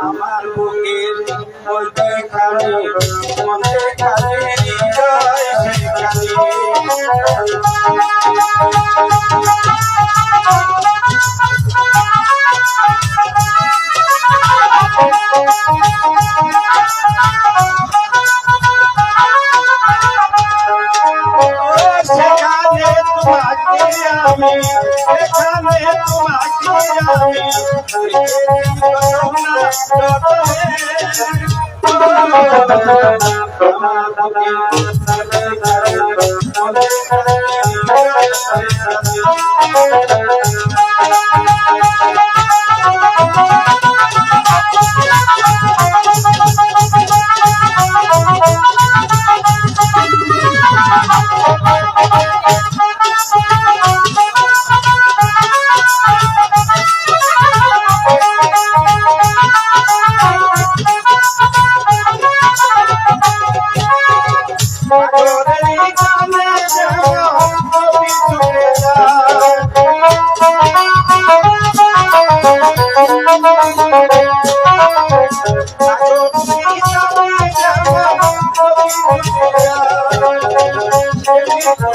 আমার বুকের বলতে খানে মনে খানে হৃদয় সেখানে সেখানে তোমাকে আমি সেখানে তোমাকে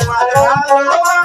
আমি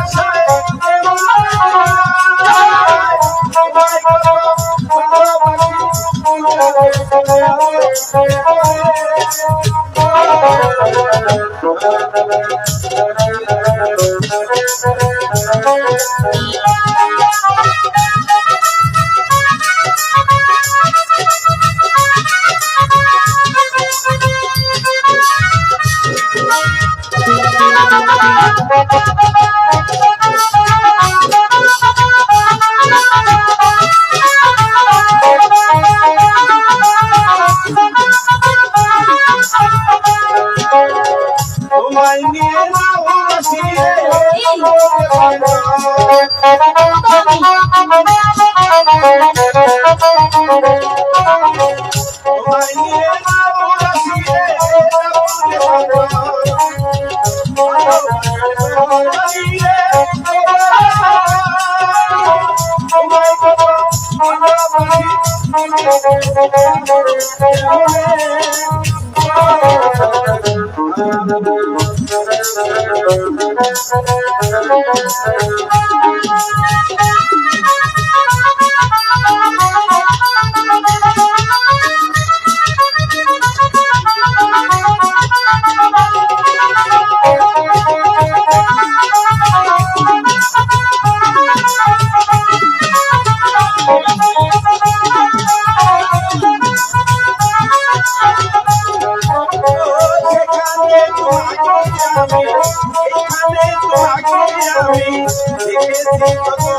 তোমায় নিয়ে ভালোবাসিয়ে তোমায় সেখানে তোমাকে আমি দেখেছি কত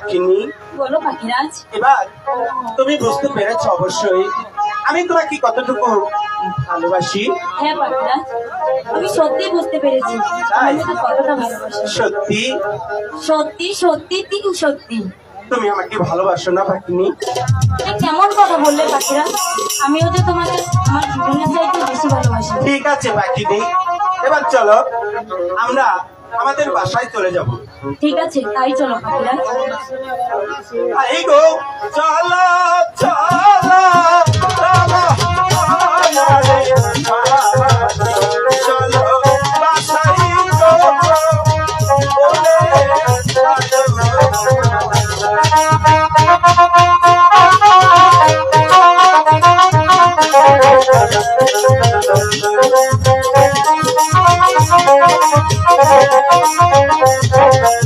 পাখিনি বলো পাখিরাজ। এবার তুমি বুঝতে পেরেছ অবশ্যই আমি তোমাকে কতটুকু ভালোবাসি। হ্যাঁ পাখিরাজ আমি সত্যি বুঝতে পেরেছি। কতটা ভালোবাসি। সত্যি? সত্যি সত্যি তিন সত্যি। তুমি আমাকে ভালোবাসো না পাখিনি? কেমন কথা বললে পাখিরাজ? আমিও যে তোমাকে আমার জীবনের চাইতে বেশি ভালোবাসি। ঠিক আছে পাখিনি এবার চলো আমরা আমাদের বাসায় চলে যাব। ঠিক আছে তাই চলো এই গো চলো চলো গো বলে Thank you.